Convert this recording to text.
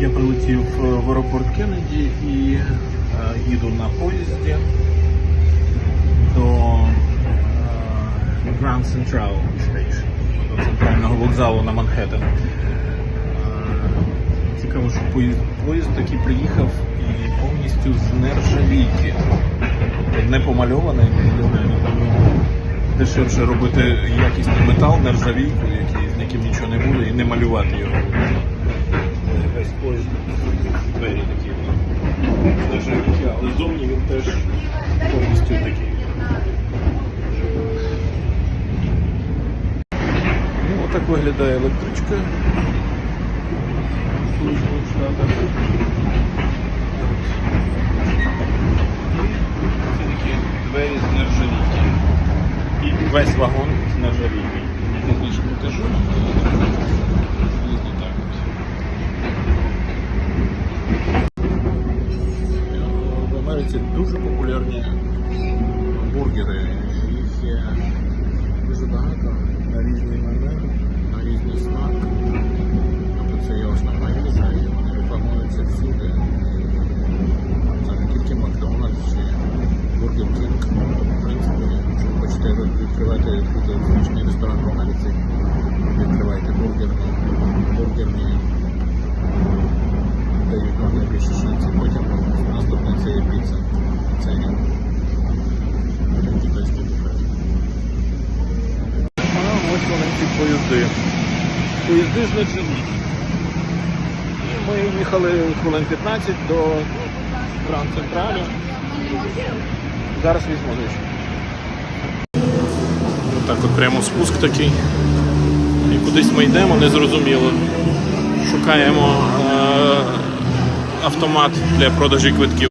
Я прилетів е, в аеропорт Кеннеді і е, їду на поїзді до е, Grand Central Station, до центрального вокзалу на Манхеттен. Цікаво, що поїзд, поїзд такий приїхав і повністю з нержавійки. Не помальований, не знаю, дешевше робити якісний метал, нержавійку, який, з яким нічого не буде, і не малювати його. Весь поїзд двері такі ну, з але зовні він теж повністю такий. Ну, отак виглядає електричка. Сполучених Штатах. Це такі двері з нержавійки. І весь вагон з нержавійки. Я більше покажу. В Америці дуже популярні бургери. Їх є дуже багато на різний манер, на різний смак. Тобто це є основна їжа, і вони рекламуються всюди. Це не тільки Макдональдс чи Бургер Кінг. В принципі, якщо ви хочете відкривати якийсь звичний ресторан ці поїзди. Поїзди з нержавійки. І Ми їхали хвилин 15 до Гранд Централю. Зараз візьму звичайно. Отак от прямо спуск такий. І кудись ми йдемо, незрозуміло. Шукаємо е- автомат для продажі квитків.